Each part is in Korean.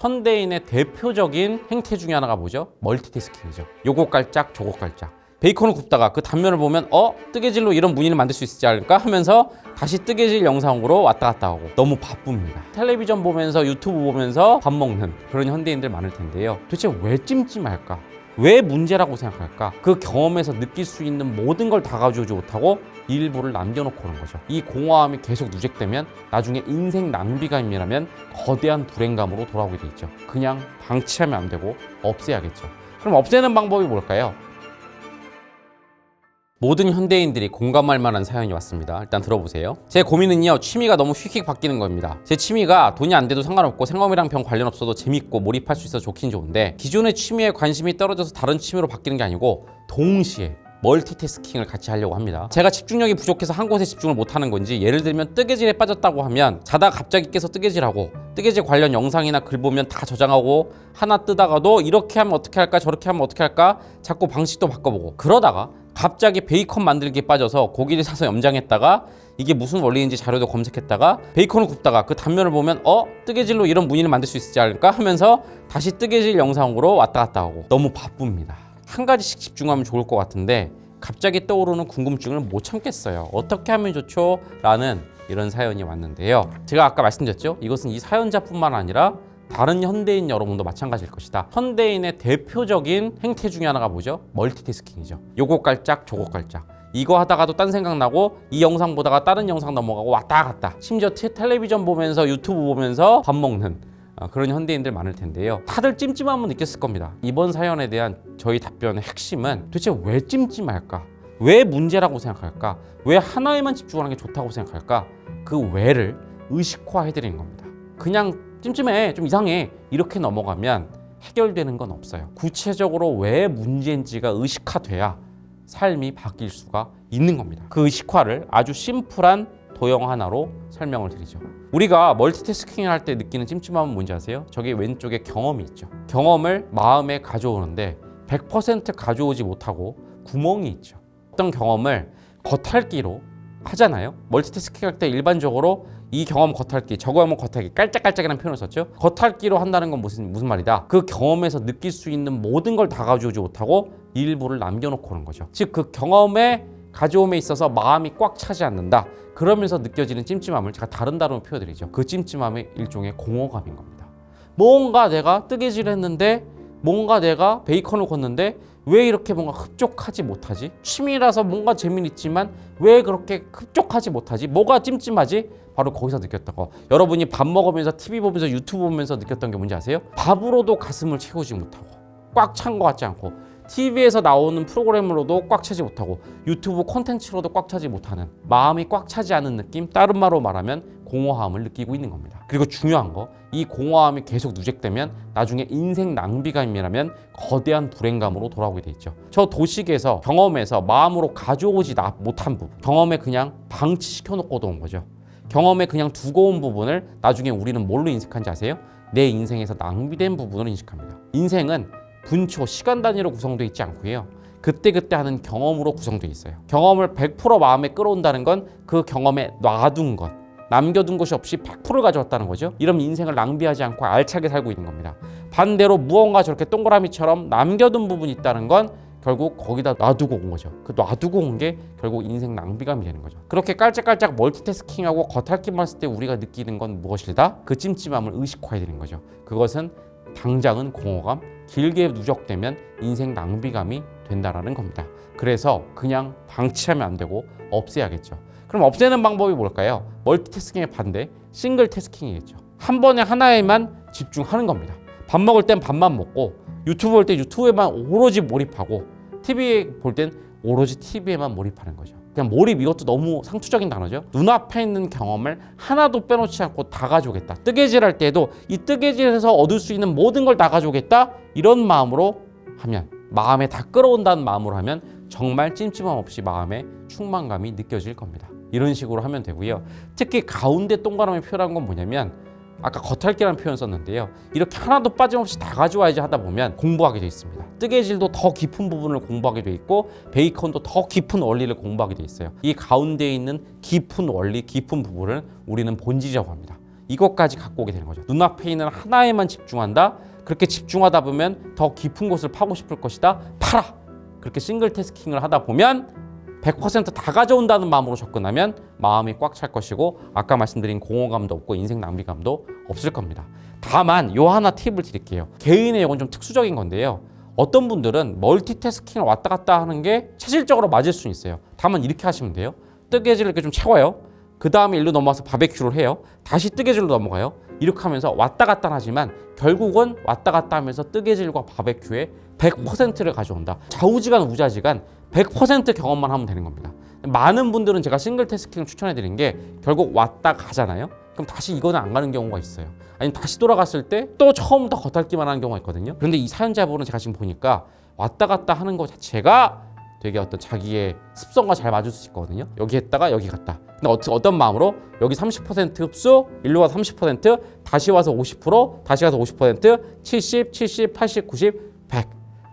현대인의 대표적인 행태 중에 하나가 뭐죠? 멀티태스킹이죠. 요거 깔짝 저거 깔짝. 베이컨을 굽다가 그 단면을 보면 어 뜨개질로 이런 무늬를 만들 수 있지 않을까 하면서 다시 뜨개질 영상으로 왔다 갔다 하고 너무 바쁩니다. 텔레비전 보면서 유튜브 보면서 밥 먹는 그런 현대인들 많을 텐데요. 도대체 왜 찜찜할까? 왜 문제라고 생각할까? 그 경험에서 느낄 수 있는 모든 걸 다 가져오지 못하고 일부를 남겨놓고 오는 거죠. 이 공허함이 계속 누적되면 나중에 인생 낭비감이라면 거대한 불행감으로 돌아오게 돼 있죠. 그냥 방치하면 안 되고 없애야겠죠. 그럼 없애는 방법이 뭘까요? 모든 현대인들이 공감할 만한 사연이 왔습니다. 일단 들어보세요. 제 고민은요, 취미가 너무 휙휙 바뀌는 겁니다. 제 취미가 돈이 안 돼도 상관없고 생업이랑 병 관련 없어도 재밌고 몰입할 수 있어 좋긴 좋은데 기존의 취미에 관심이 떨어져서 다른 취미로 바뀌는 게 아니고 동시에 멀티태스킹을 같이 하려고 합니다. 제가 집중력이 부족해서 한 곳에 집중을 못 하는 건지 예를 들면 뜨개질에 빠졌다고 하면 자다 갑자기 깨서 뜨개질하고 뜨개질 관련 영상이나 글 보면 다 저장하고 하나 뜨다가도 이렇게 하면 어떻게 할까 저렇게 하면 어떻게 할까 자꾸 방식도 바꿔보고 그러다가 갑자기 베이컨 만들기에 빠져서 고기를 사서 염장했다가 이게 무슨 원리인지 자료도 검색했다가 베이컨을 굽다가 그 단면을 보면 어 뜨개질로 이런 무늬를 만들 수 있지 않을까 하면서 다시 뜨개질 영상으로 왔다 갔다 하고 너무 바쁩니다. 한 가지씩 집중하면 좋을 것 같은데 갑자기 떠오르는 궁금증을 못 참겠어요. 어떻게 하면 좋죠? 라는 이런 사연이 왔는데요. 제가 아까 말씀드렸죠. 이것은 이 사연자뿐만 아니라 다른 현대인 여러분도 마찬가지일 것이다. 현대인의 대표적인 행태 중에 하나가 뭐죠? 멀티태스킹이죠. 요거 깔짝 저거 깔짝. 이거 하다가도 딴 생각 나고 이 영상 보다가 다른 영상 넘어가고 왔다 갔다. 심지어 테- 텔레비전 보면서 유튜브 보면서 밥 먹는 어, 그런 현대인들 많을 텐데요. 다들 찜찜함은 느꼈을 겁니다. 이번 사연에 대한 저희 답변의 핵심은 도대체 왜 찜찜할까? 왜 문제라고 생각할까? 왜 하나에만 집중하는 게 좋다고 생각할까? 그 왜를 의식화해 드리는 겁니다. 그냥 찜찜해, 좀 이상해 이렇게 넘어가면 해결되는 건 없어요. 구체적으로 왜 문제인지가 의식화돼야 삶이 바뀔 수가 있는 겁니다. 그 의식화를 아주 심플한 도형 하나로 설명을 드리죠. 우리가 멀티태스킹을 할 때 느끼는 찜찜함은 뭔지 아세요? 저기 왼쪽에 경험이 있죠. 경험을 마음에 가져오는데 100% 가져오지 못하고 구멍이 있죠. 어떤 경험을 겉핥기로 하잖아요. 멀티태스킹 할 때 일반적으로 이 경험 겉핥기, 저거 하면 겉핥기, 깔짝깔짝이라는 표현을 썼죠. 겉핥기로 한다는 건 무슨 무슨 말이다? 그 경험에서 느낄 수 있는 모든 걸 다 가져오지 못하고 일부를 남겨놓고 오는 거죠. 즉 그 경험에 가져옴에 있어서 마음이 꽉 차지 않는다. 그러면서 느껴지는 찜찜함을 제가 다른 단어로 표현드리죠. 그 찜찜함의 일종의 공허감인 겁니다. 뭔가 내가 뜨개질 했는데 뭔가 내가 베이컨을 걷는데 왜 이렇게 뭔가 흡족하지 못하지? 취미라서 뭔가 재미는 있지만 왜 그렇게 흡족하지 못하지? 뭐가 찜찜하지? 바로 거기서 느꼈던 거. 여러분이 밥 먹으면서 TV 보면서 유튜브 보면서 느꼈던 게 뭔지 아세요? 밥으로도 가슴을 채우지 못하고 꽉 찬 것 같지 않고 TV에서 나오는 프로그램으로도 꽉 차지 못하고 유튜브 콘텐츠로도 꽉 차지 못하는 마음이 꽉 차지 않은 느낌 다른 말로 말하면 공허함을 느끼고 있는 겁니다. 그리고 중요한 거 이 공허함이 계속 누적되면 나중에 인생 낭비감이라면 거대한 불행감으로 돌아오게 돼 있죠. 저 도식에서 경험에서 마음으로 가져오지 나- 못한 부분 경험에 그냥 방치시켜 놓고 온 거죠. 경험에 그냥 두고 온 부분을 나중에 우리는 뭘로 인식한지 아세요? 내 인생에서 낭비된 부분을 인식합니다. 인생은 분초, 시간 단위로 구성되어 있지 않고요. 그때그때 하는 경험으로 구성되어 있어요. 경험을 100% 마음에 끌어온다는 건 그 경험에 놔둔 것, 남겨둔 것이 없이 100%를 가져왔다는 거죠. 이러면 인생을 낭비하지 않고 알차게 살고 있는 겁니다. 반대로 무언가 저렇게 동그라미처럼 남겨둔 부분이 있다는 건 결국 거기다 놔두고 온 거죠. 그 놔두고 온 게 결국 인생 낭비감이 되는 거죠. 그렇게 깔짝깔짝 멀티태스킹하고 겉핥기만 했을 때 우리가 느끼는 건 무엇이다? 그 찜찜함을 의식화해 드리는 거죠. 그것은 당장은 공허감, 길게 누적되면 인생 낭비감이 된다라는 겁니다. 그래서 그냥 방치하면 안 되고 없애야겠죠. 그럼 없애는 방법이 뭘까요? 멀티태스킹의 반대, 싱글 태스킹이겠죠. 한 번에 하나에만 집중하는 겁니다. 밥 먹을 땐 밥만 먹고 유튜브 볼 때 유튜브에만 오로지 몰입하고 TV 볼 땐 오로지 TV에만 몰입하는 거죠. 그냥 몰입 이것도 너무 상투적인 단어죠. 눈앞에 있는 경험을 하나도 빼놓지 않고 다 가져오겠다. 뜨개질 할 때도 이 뜨개질에서 얻을 수 있는 모든 걸 다 가져오겠다. 이런 마음으로 하면 마음에 다 끌어온다는 마음으로 하면 정말 찜찜함 없이 마음에 충만감이 느껴질 겁니다. 이런 식으로 하면 되고요. 특히 가운데 동그라미 표현한 건 뭐냐면 아까 겉핥기라는 표현 썼는데요. 이렇게 하나도 빠짐없이 다 가져와야지 하다 보면 공부하게 돼 있습니다. 뜨개질도 더 깊은 부분을 공부하게 돼 있고 베이컨도 더 깊은 원리를 공부하게 돼 있어요. 이 가운데 있는 깊은 원리, 깊은 부분을 우리는 본질이라고 합니다. 이것까지 갖고 오게 되는 거죠. 눈앞에 있는 하나에만 집중한다. 그렇게 집중하다 보면 더 깊은 곳을 파고 싶을 것이다. 팔아. 그렇게 싱글 태스킹을 하다 보면 100%다 가져온다는 마음으로 접근하면 마음이 꽉 찰 것이고 아까 말씀드린 공허감도 없고 인생 낭비감도 없을 겁니다. 다만 요 하나 팁을 드릴게요. 개인의 이건 좀 특수적인 건데요. 어떤 분들은 멀티태스킹을 왔다 갔다 하는 게 체질적으로 맞을 수 있어요. 다만 이렇게 하시면 돼요. 뜨개질을 이렇게 좀 채워요. 그 다음에 일로 넘어와서 바베큐를 해요. 다시 뜨개질로 넘어가요. 이렇게 하면서 왔다 갔다 하지만 결국은 왔다 갔다 하면서 뜨개질과 바베큐에 100%를 가져온다. 좌우지간 우자지간 100% 경험만 하면 되는 겁니다. 많은 분들은 제가 싱글 태스킹을 추천해 드린 게 결국 왔다 가잖아요. 그럼 다시 이거는 안 가는 경우가 있어요. 아니면 다시 돌아갔을 때 또 처음부터 겉핥기만 하는 경우가 있거든요. 그런데 이 사연자분은 제가 지금 보니까 왔다 갔다 하는 것 자체가 되게 어떤 자기의 습성과 잘 맞을 수 있거든요. 여기 했다가 여기 갔다. 근데 어떻게 어떤 마음으로 여기 30% 흡수, 일로 와서 30%, 다시 와서 50%, 다시 가서 50%, 70, 70, 80, 90, 100.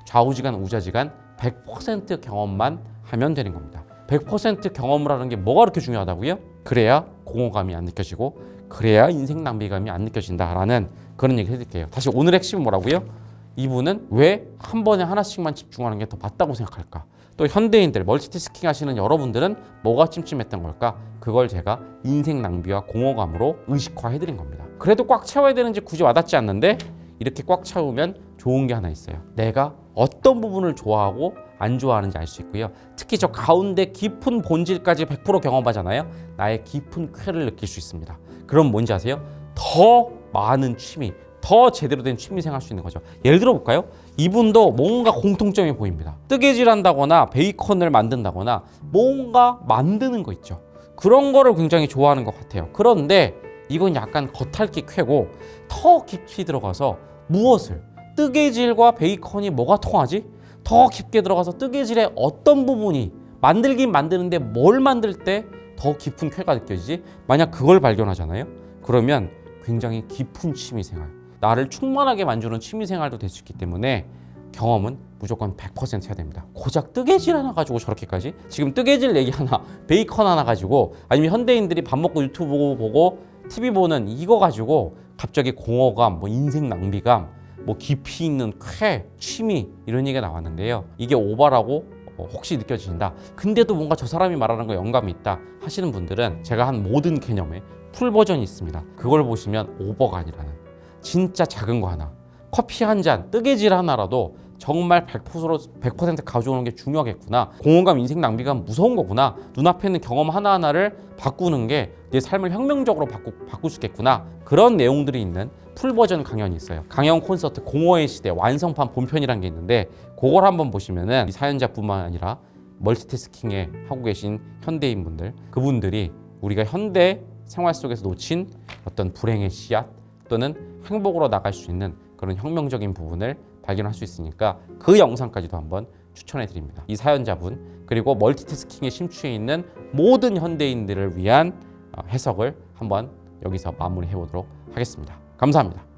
좌우지간 우자지간 100% 경험만 하면 되는 겁니다. 100% 경험을 하는 게 뭐가 그렇게 중요하다고요? 그래야 공허감이 안 느껴지고 그래야 인생 낭비감이 안 느껴진다라는 그런 얘기 해드릴게요. 다시 오늘 핵심은 뭐라고요? 이분은 왜 한 번에 하나씩만 집중하는 게 더 맞다고 생각할까? 또 현대인들 멀티태스킹 하시는 여러분들은 뭐가 찜찜했던 걸까? 그걸 제가 인생 낭비와 공허감으로 의식화해 드린 겁니다. 그래도 꽉 채워야 되는지 굳이 와닿지 않는데 이렇게 꽉 채우면 좋은 게 하나 있어요. 내가 어떤 부분을 좋아하고 안 좋아하는지 알 수 있고요. 특히 저 가운데 깊은 본질까지 100% 경험하잖아요. 나의 깊은 쾌를 느낄 수 있습니다. 그럼 뭔지 아세요? 더 많은 취미, 더 제대로 된 취미 생활 할수 있는 거죠. 예를 들어 볼까요? 이분도 뭔가 공통점이 보입니다. 뜨개질 한다거나 베이컨을 만든다거나 뭔가 만드는 거 있죠. 그런 거를 굉장히 좋아하는 것 같아요. 그런데 이건 약간 겉핥기 쾌고 더 깊이 들어가서 무엇을 뜨개질과 베이컨이 뭐가 통하지? 더 깊게 들어가서 뜨개질의 어떤 부분이 만들긴 만드는데 뭘 만들 때 더 깊은 쾌가 느껴지지? 만약 그걸 발견하잖아요. 그러면 굉장히 깊은 취미 생활, 나를 충만하게 만주는 취미 생활도 될 수 있기 때문에 경험은 무조건 100% 해야 됩니다. 고작 뜨개질 하나 가지고 저렇게까지? 지금 뜨개질 얘기 하나, 베이컨 하나 가지고 아니면 현대인들이 밥 먹고 유튜브 보고 TV 보는 이거 가지고 갑자기 공허감, 뭐 인생 낭비감, 뭐 깊이 있는 쾌, 취미 이런 얘기가 나왔는데요. 이게 오바라고 어, 혹시 느껴지신다. 근데도 뭔가 저 사람이 말하는 거 영감이 있다 하시는 분들은 제가 한 모든 개념에 풀 버전이 있습니다. 그걸 보시면 오버가 아니라는 진짜 작은 거 하나, 커피 한 잔, 뜨개질 하나라도 정말 100% 100% 가져오는 게 중요하겠구나. 공허감, 인생 낭비감 무서운 거구나. 눈앞에 있는 경험 하나하나를 바꾸는 게 내 삶을 혁명적으로 바꾸, 바꿀 수 있겠구나. 그런 내용들이 있는 풀 버전 강연이 있어요. 강연 콘서트 공허의 시대 완성판 본편이라는 게 있는데 그걸 한번 보시면은 이 사연자뿐만 아니라 멀티태스킹에 하고 계신 현대인 분들 그분들이 우리가 현대 생활 속에서 놓친 어떤 불행의 씨앗 또는 행복으로 나갈 수 있는 그런 혁명적인 부분을 발견할 수 있으니까 그 영상까지도 한번 추천해 드립니다. 이 사연자분 그리고 멀티태스킹에 심취해 있는 모든 현대인들을 위한 어, 해석을 한번 여기서 마무리해 보도록 하겠습니다. 감사합니다.